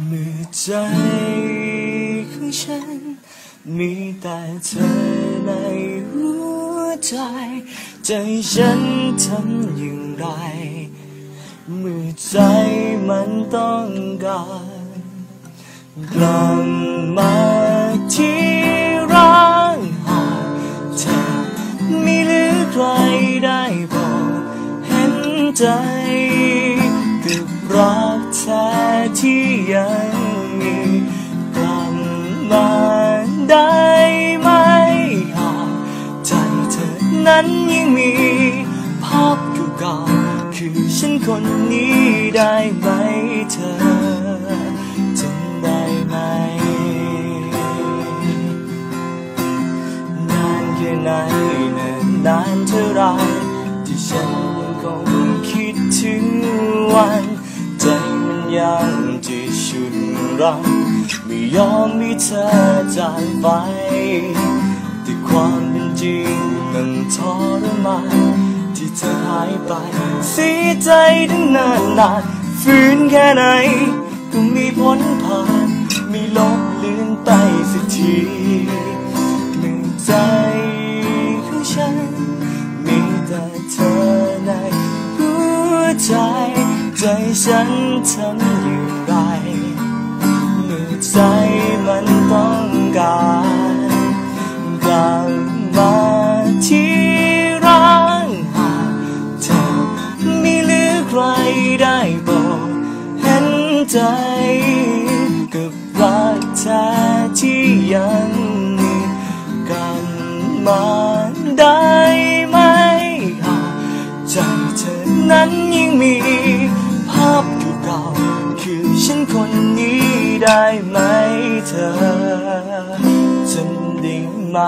เมื่อใจของฉัน มีแต่เธอในหัวใจ ใจฉันทำอย่างไร เมื่อใจมันต้องการกลับมาที่ร่างหากเธอไมีหรือใครได้บอกเห็นใจ นั้นยังมี ภาพเก่าๆคือฉันคนนี้ได้ไหมเธอจำได้ไหม นานแค่ไหนนิ่นนานเท่าไรที่ฉันยังคงคิดถึงวัน ใจมันยังจะชุดรังไม่ยอมมีเธอจากไป แต่ความเป็นจริงมันทรมานที่เธอหายไป เสียใจตั้งนานนานฝืนแค่ไหนก็มีผลผ่านม่ลบเลือนไปสักทีหนึ่งใจของฉัน มีแต่เธอในหัวใจ ใจฉันทำอย่างไรเมื่อใจมัน ได้บอกเห็นใจ กับรักแท้ที่ยังมีกันมาได้ไหมใจเธอนั้นยังมีภาพเก่าๆคือฉันคนนี้ได้ไหมเธอจำได้ไหม